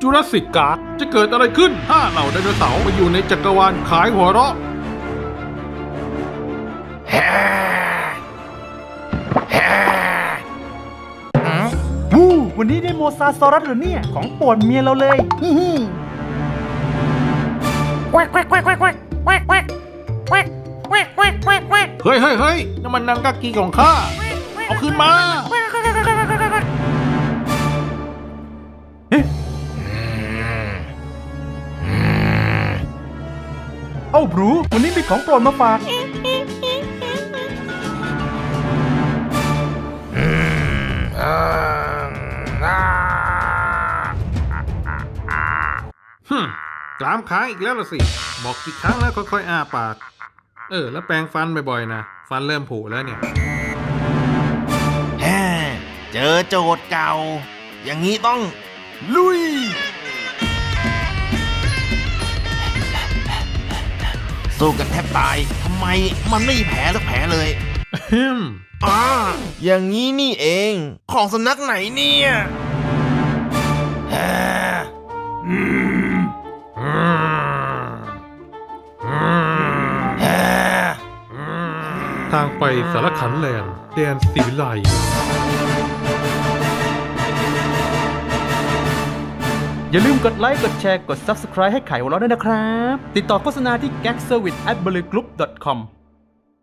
จูราสสิกการ์จะเกิดอะไรขึ้นถ้าเหล่าไดโนเสาร์มาอยู่ในจักรวาลขายหัวเราะวู้วันนี้ได้โมซาซอรัสหรือเนี่ย ของปวดเมียเราเลยฮิฮิแควกแควกแควกแควกแควกแควกแควกแควกแควกแควกแควกแควกแควกแควกแกแกแควกแควกแควกแควก เอ้าบรูวันนี้มีของโปรดมาฝาก ฮึกลามค้างอีกแล้วละสิ บอกกี่ครั้งแล้วค่อยๆอ้าปาก เออ แล้วแปรงฟันบ่อยๆนะ ฟันเริ่มผุแล้วเนี่ยเจอโจทย์เก่า อย่างนี้ต้อง ลุย สู้กันแทบตายทำไมมันไม่แผลสักแผลเลยฮึมอ่าอย่างนี้นี่เอง ของสำนักไหนเนี่ยทางไปสารคันแลนด์แดนสีวิไล อย่าลืมกดไลค์ กดแชร์ กด Subscribe ให้ไขหัวเราด้วยนะครับ ติดต่อโฆษณาที่ gagservice@blurygroup.com